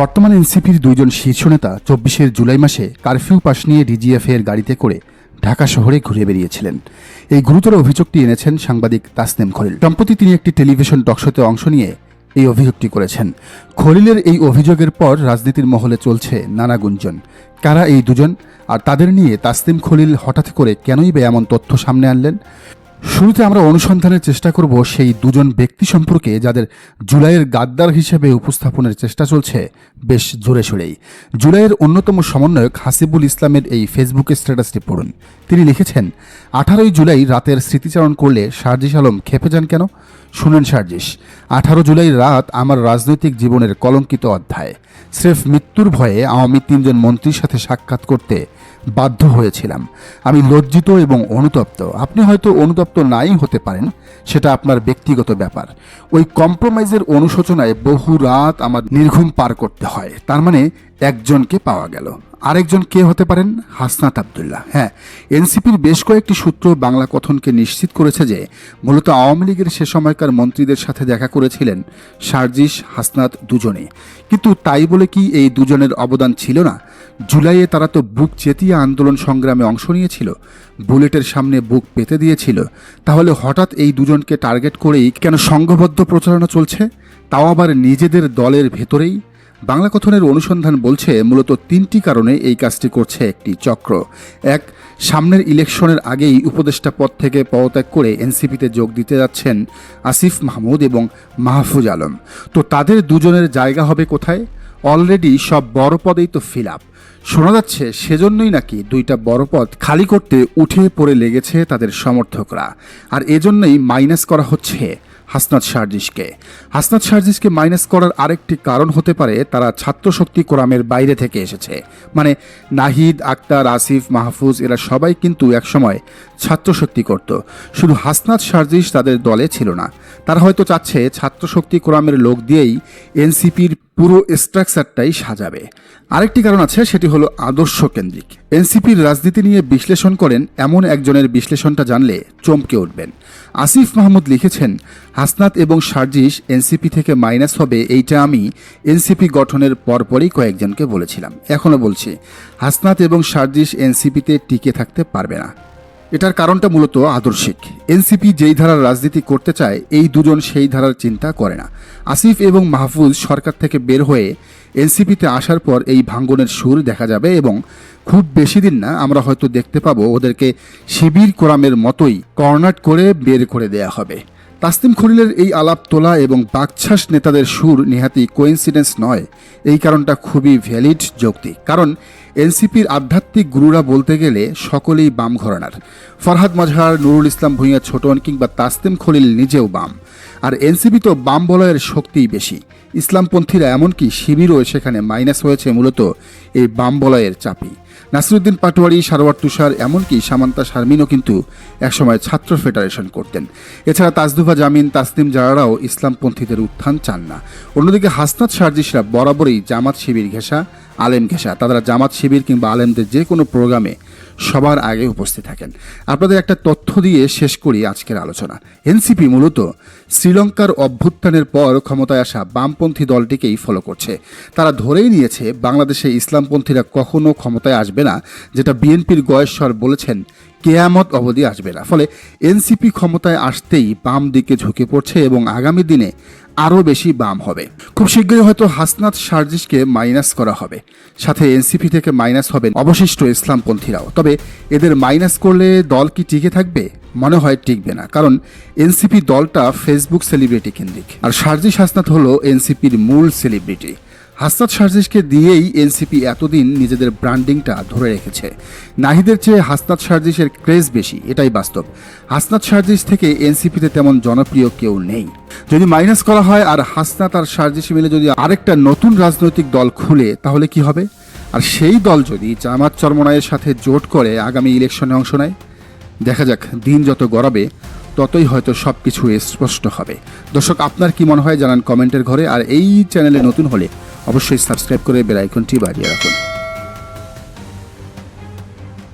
বর্তমান এনসিপির দুইজন শীর্ষ নেতা চব্বিশের জুলাই মাসে কারফিউ পাশ নিয়ে ডিজিএফ এর গাড়িতে করে ঢাকা শহরে ঘুরে বেরিয়েছিলেন। এই গুরুতর অভিযোগটি এনেছেন সাংবাদিক তাসনিম খলিল। সম্প্রতি তিনি একটি টেলিভিশন টকশোতে অংশ নিয়ে এই অভিযোগটি করেছেন। খলিলের এই অভিযোগের পর রাজনীতির মহলে চলছে নানা গুঞ্জন। কারা এই দুজন? আর তাদের নিয়ে তাসনিম খলিল হঠাৎ করে কেনই বা এমন তথ্য সামনে আনলেন? শুরুতে আমরা অনুসন্ধানের চেষ্টা করব সেই দুজন ব্যক্তি সম্পর্কে যাদের জুলাইয়ের গাদ্দার হিসেবে উপস্থাপনের চেষ্টা চলছে বেশ জোরে সোরেই। জুলাইয়ের অন্যতম সমন্বয়ক হাসিবুল ইসলামের এই ফেসবুকে স্ট্যাটাসটি পড়ুন। তিনি লিখেছেন, আঠারোই জুলাই রাতের স্মৃতিচারণ করলে শারজিস আলম খেপে যান কেন? শুনেন শারজিস আঠারো জুলাই রাত আমার রাজনৈতিক জীবনের কলঙ্কিত অধ্যায়। স্রেফ মৃত্যুর ভয়ে আওয়ামী তিনজন মন্ত্রীর সাথে সাক্ষাৎ করতে বাধ্য হয়েছিলাম। আমি লজ্জিত এবং অনুতপ্ত। আপনি হয়তো অনুতপ্ত নাই হতে পারেন, সেটা আপনার ব্যক্তিগত ব্যাপার। ওই কম্প্রোমাইজের অনুশোচনায় বহু রাত আমার নির্ঘুম পার করতে হয়। তার মানে একজনকে পাওয়া গেল। আরেকজন কে হতে পারেন? হাসনাত আবদুল্লাহ। হ্যাঁ এনসিপির বেশ কয়েকটি সূত্র বাংলা কথনকে নিশ্চিত করেছে যে, মূলত আওয়ামী লীগের সে সময়কার মন্ত্রীদের সাথে দেখা করেছিলেন সার্জিস, হাসনাত দুজনে। কিন্তু তাই বলে কি এই দুজনের অবদান ছিল না? জুলাইয়ে তারা তো বুক চেতিয়ে আন্দোলন সংগ্রামে অংশ নিয়েছিল, বুলেটের সামনে বুক পেতে দিয়েছিল। তাহলে হঠাৎ এই দুজনকে টার্গেট করেই কেন সংঘবদ্ধ প্রচারণা চলছে? তাও আবার নিজেদের দলের ভেতরেই? বাংলা কথনের অনুসন্ধান বলছে, মূলত তিনটি কারণে এই কাজটি করছে একটি চক্র। এক, সামনের ইলেকশনের আগেই উপদেষ্টা পদ থেকে পদত্যাগ করে এনসিপিতে যোগ দিতে যাচ্ছেন আসিফ মাহমুদ এবং মাহফুজ আলম। তো তাদের দুজনের জায়গা হবে কোথায়? অলরেডি সব বড় পদেই তো ফিল আপ শোনা যাচ্ছে সেজন্যই নাকি দুইটা বড় পদ খালি করতে উঠে পড়ে লেগেছে তাদের সমর্থকরা। আর এজন্যই মাইনাস করা হচ্ছে হাসনাত শারজিসকে হাসনাত শারজিসকে মাইনাস করার আরেকটি কারণ হতে পারে তারা ছাত্র শক্তি কোরামের বাইরে থেকে এসেছে। মানে নাহিদ, আক্তার, আসিফ, মাহফুজ এরা সবাই কিন্তু একসময় ছাত্র শক্তি করত। শুধু হাসনাত শারজিস তাদের দলে ছিল না। তারা হয়তো চাচ্ছে ছাত্রশক্তি কোরামের লোক দিয়েই এনসিপির পুরো স্ট্রাকচারটাই সাজাবে। আরেকটি কারণ আছে, সেটি হলো আদর্শ কেন্দ্রিক। এনসিপির রাজনীতি নিয়ে বিশ্লেষণ করেন এমন একজনের বিশ্লেষণটা জানলে চমকে উঠবেন। আসিফ মাহমুদ লিখেছেন, হাসনাত এবং সার্জিস এনসিপি থেকে মাইনাস হবে এইটা আমি এনসিপি গঠনের পরপরই কয়েকজনকে বলেছিলাম। এখনও বলছি, হাসনাত এবং সার্জিস এনসিপিতে টিকে থাকতে পারবে না। এটার কারণটা মূলত আদর্শিক। এনসিপি যেই ধারার রাজনীতি করতে চায়, এই দুজন সেই ধারার চিন্তা করে না। আসিফ এবং মাহফুজ সরকার থেকে বের হয়ে এনসিপিতে আসার পর এই ভাঙ্গনের সুর দেখা যাবে এবং খুব বেশি দিন না আমরা হয়তো দেখতে পাবো ওদেরকে শিবির কোরামের মতোই কর্নাট করে বের করে দেয়া হবে। তাসলিম খলিলের এই আলাপ তোলা এবং বাকছাস নেতাদের সুর নেহাতি কোইন্সিডেন্স নয়। এই কারণটা খুবই ভ্যালিড যৌক্তিক। কারণ এনসিপির আধ্যাত্মিক গুরুরা বলতে গেলে সকলেই বাম ঘরানার। ফরহাদ মজহার, নুরুল ইসলাম ভুঁইয়া ছোটন কিংবা তাসলিম খলিল নিজেও বাম। আর এনসিপি তো বাম বলয়ের শক্তিই বেশি। ইসলামপন্থীরা এমনকি শিবিরও সেখানে মাইনাস হয়েছে মূলত এই বাম বলয়ের চাপি। নাসিরুদ্দিন পাটোয়ারি, সারোয়ার তুষার এমনকি সামান্তা শারমিনও কিন্তু একসময় ছাত্র ফেডারেশন করতেন। এছাড়া তাজদুভা জামিন তাসলিম জারারাও ইসলামপন্থীদের উত্থান চান না। অন্যদিকে হাসনাত সার্জিসরা বরাবরই জামাত শিবির ঘেঁষা, আলেম ঘেঁষা। তারা জামাত শিবির কিংবা আলেমদের যে কোনো প্রোগ্রামে সবার আগে উপস্থিত থাকেন। আপনাদের একটা তথ্য দিয়ে শেষ করি আজকের আলোচনা। এনসিপি মূলত শ্রীলঙ্কার অভ্যুত্থানের পর ক্ষমতায় আসা বামপন্থী দলটিকেই ফলো করছে। তারা ধরেই নিয়েছে, বাংলাদেশে ইসলামপন্থীরা কখনো ক্ষমতায় আসবে না, যেটা বিএনপির গয়েশ্বর বলেছেন কেয়ামত অবধি আসবে না। ফলে এনসিপি ক্ষমতায় আসতেই বাম দিকে ঝুঁকে পড়ছে এবং আগামী দিনে আরও বেশি বাম হবে। খুব শীঘ্রই হয়তো হাসনাত সার্জিসকে মাইনাস করা হবে। সাথে এনসিপি থেকে মাইনাস হবেন অবশিষ্ট ইসলামপন্থীরাও। তবে এদের মাইনাস করলে দল কি টিকে থাকবে? মনে হয় টিকবে না, কারণ এনসিপি দলটা ফেসবুক সেলিব্রিটি কেন্দ্রিক। আর সার্জিস হাসনাত হলো এনসিপির মূল সেলিব্রিটি। হাসনাত সার্জিসকে দিয়েই এনসিপি এতদিন নিজেদের ব্র্যান্ডিংটা ধরে রেখেছে। নাহিদের চেয়ে হাসনাত সার্জিসের ক্রেজ বেশি, এটাই বাস্তব। হাসনাত সার্জিস থেকে এনসিপিতে তেমন জনপ্রিয় কেউ নেই। যদি মাইনাস করা হয় আর হাসনাত আর সার্জিস মিলে যদি আরেকটা নতুন রাজনৈতিক দল খুলে, তাহলে কি হবে? আর সেই দল যদি জামাত চরমনায়ের সাথে জোট করে আগামী ইলেকশনে অংশ নেয়? দেখা যাক, দিন যত গড়াবে, ততই হয়তো সব কিছু স্পষ্ট হবে। দর্শক, আপনার কি মনে হয় জানান কমেন্টের ঘরে, আর এই চ্যানেলে নতুন হলে অবশ্যই সাবস্ক্রাইব করে বেল আইকনটি বাজিয়ে রাখুন।